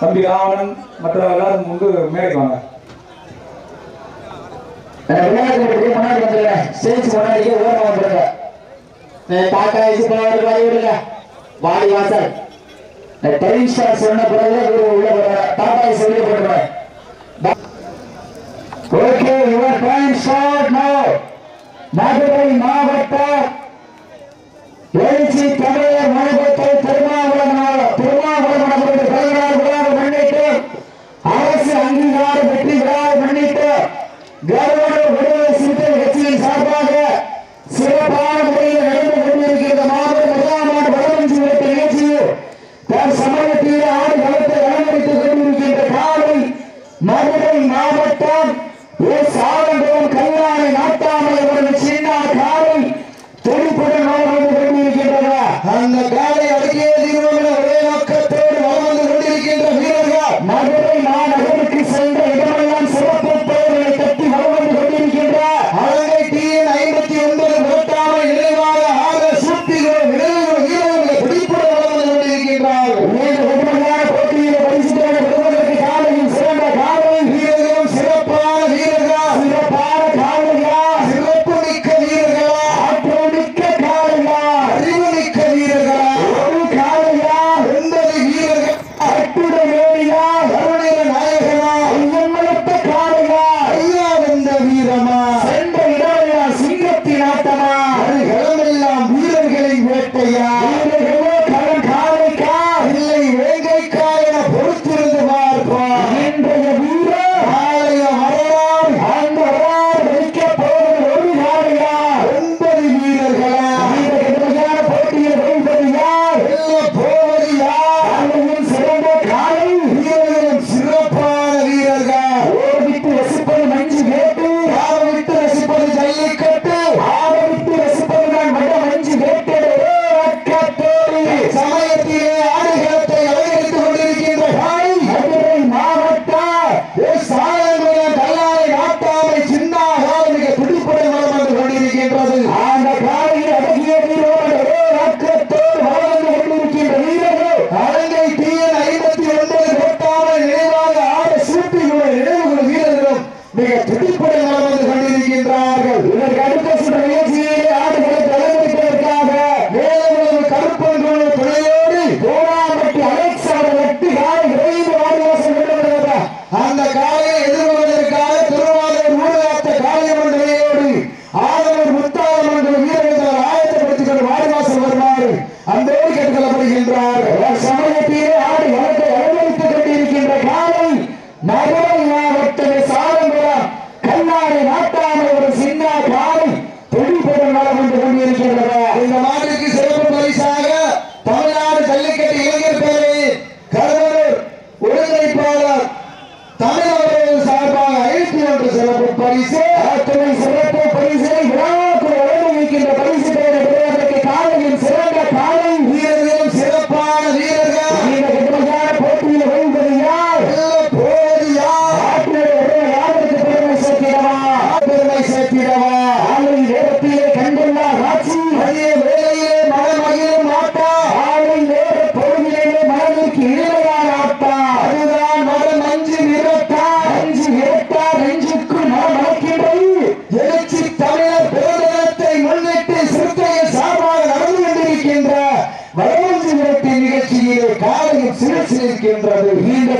தம்பி ராவணன் மற்ற எல்லாரும் வந்து மேடைக்கு வாங்க. முன்னாடி வந்துருங்க. ஸ்டேஜ் முன்னாடியே ஓரம் வந்துருங்க. தாக்கா இது போனவர் வாடி விடுங்க. வாடி வாசல். உள்ள போறாங்க தாக்கா இது okay your time Obrigado, violin நிகழ்ச்சியிலே காலையில் சிறு சிரிக்கின்றது நீண்ட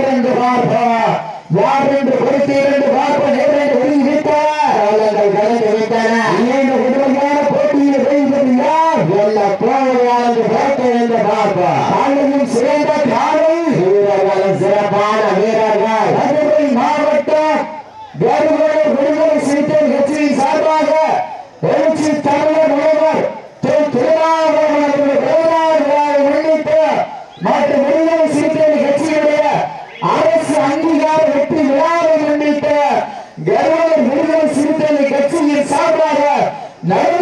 இரண்டு வார் இரண்டு Now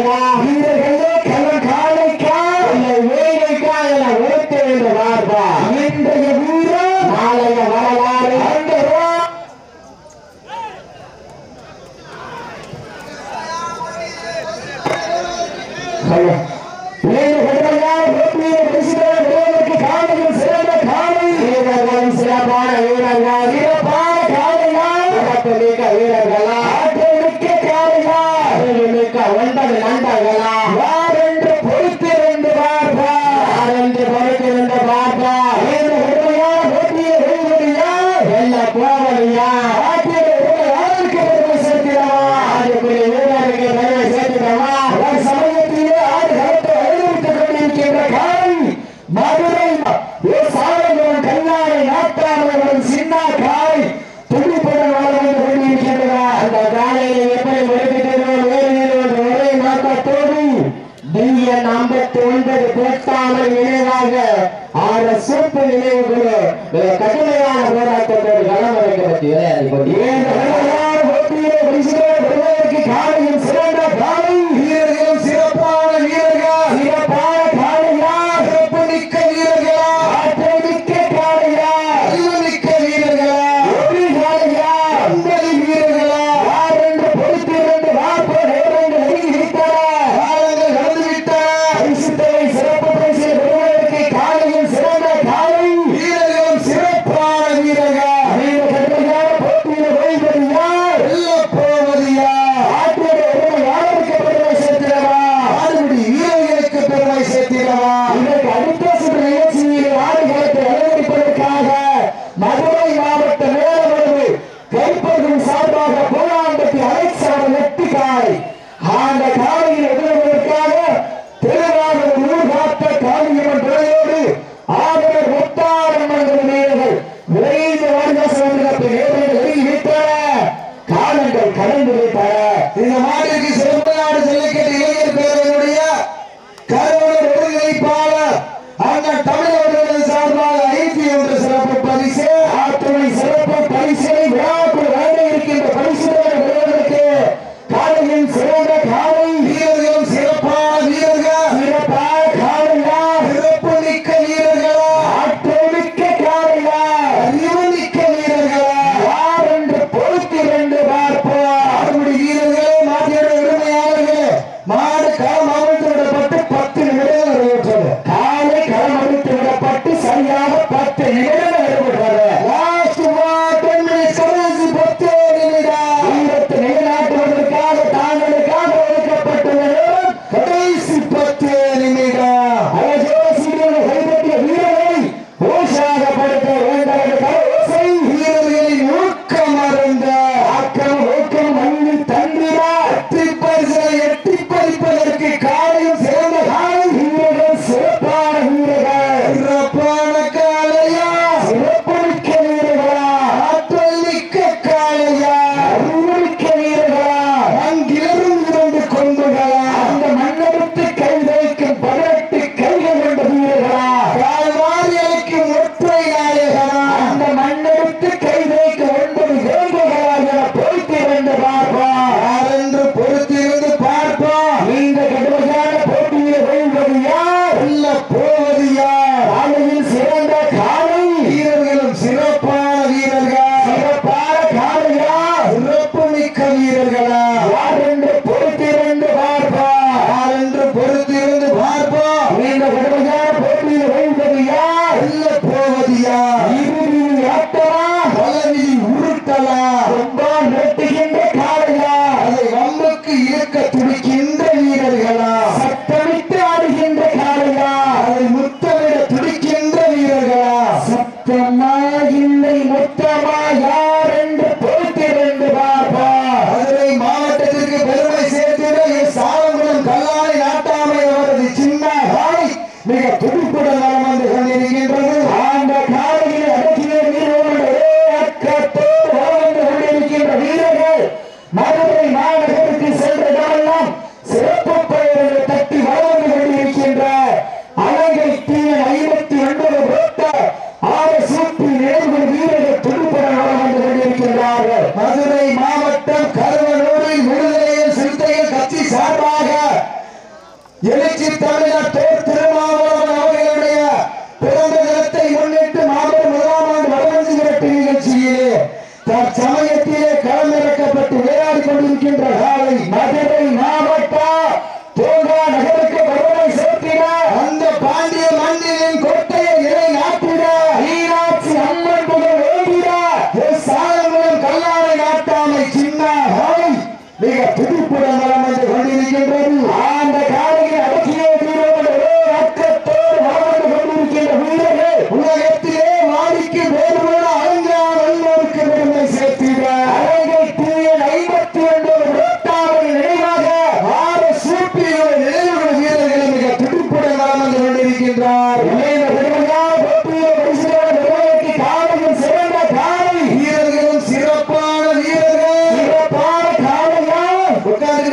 Allahu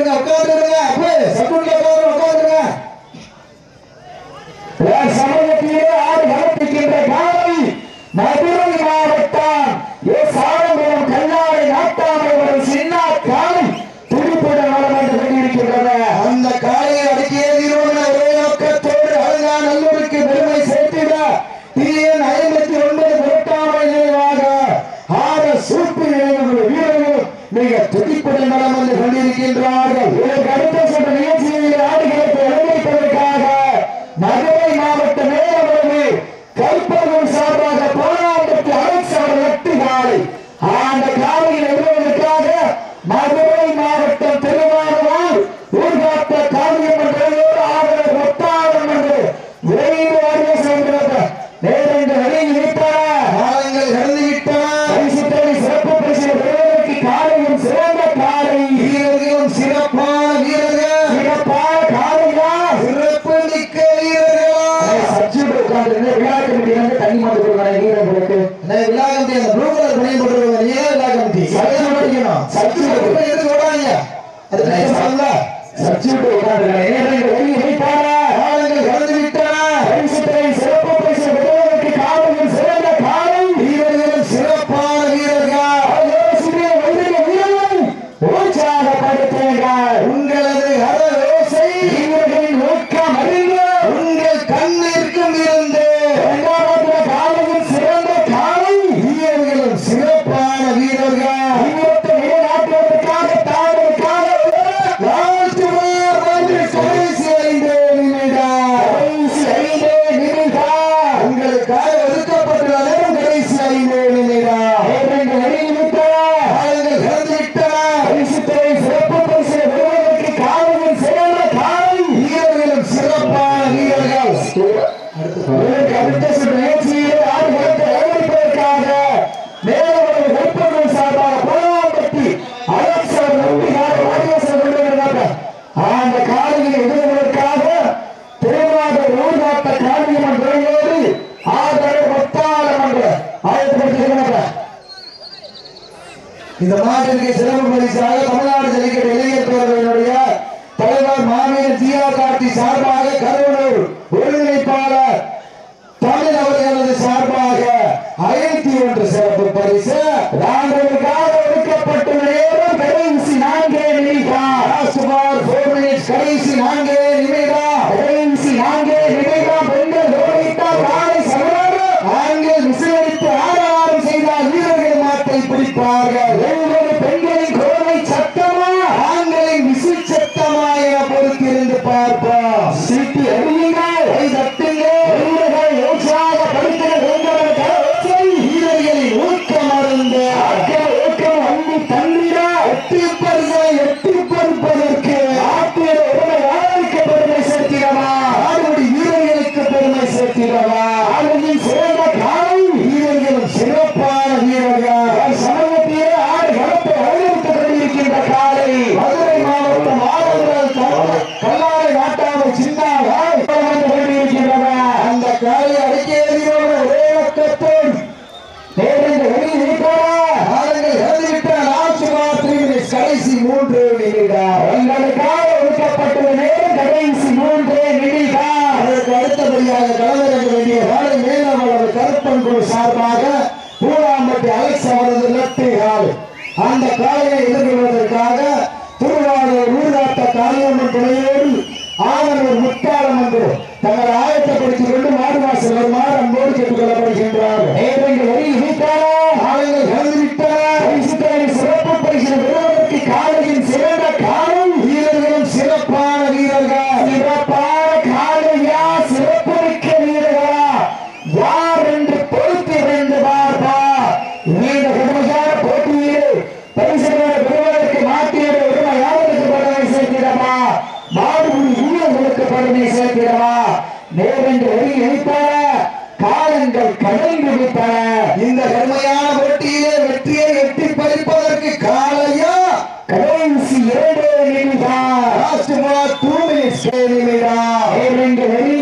carga, carga, juez, segundo. Certificate பிடிக்கணும் சர்டிபிகேட் எதுக்கு ஓடாதீங்க அது நல்லா சர்டிபிகேட் ஓடாதீங்க என்ன இந்த மாட்டிற்கு சிறப்பு பரிசாக தமிழ்நாடு ஜல்லிக்கட்டு இளைஞர் பேரவையினுடைய தலைவர் மாமியர் ஜியா காட்டி சார்பாக கருவனூர் ஒருங்கிணைப்பாளர் தமிழ் அவர்களது சார்பாக ஐநூத்தி ஒன்று சிறப்பு பரிசு. ராணுவ காலை அடக்கி எழுதியோட ஒரே பக்கத்தில் கடைசி மூன்று கடைசி மூன்றே அதற்கு அடுத்தபடியாக கலந்து வேண்டிய வேலை மேலாளர் கருப்பன் குழு சார்பாக பூராம்பட்டி அலெக்ஸ் அவரது லெப்டி ஹால் அந்த காலையை எதிர்கொள்வதற்காக ಹೇಳಿದ ಹೇಗೆಂದು ಹೇಳಿ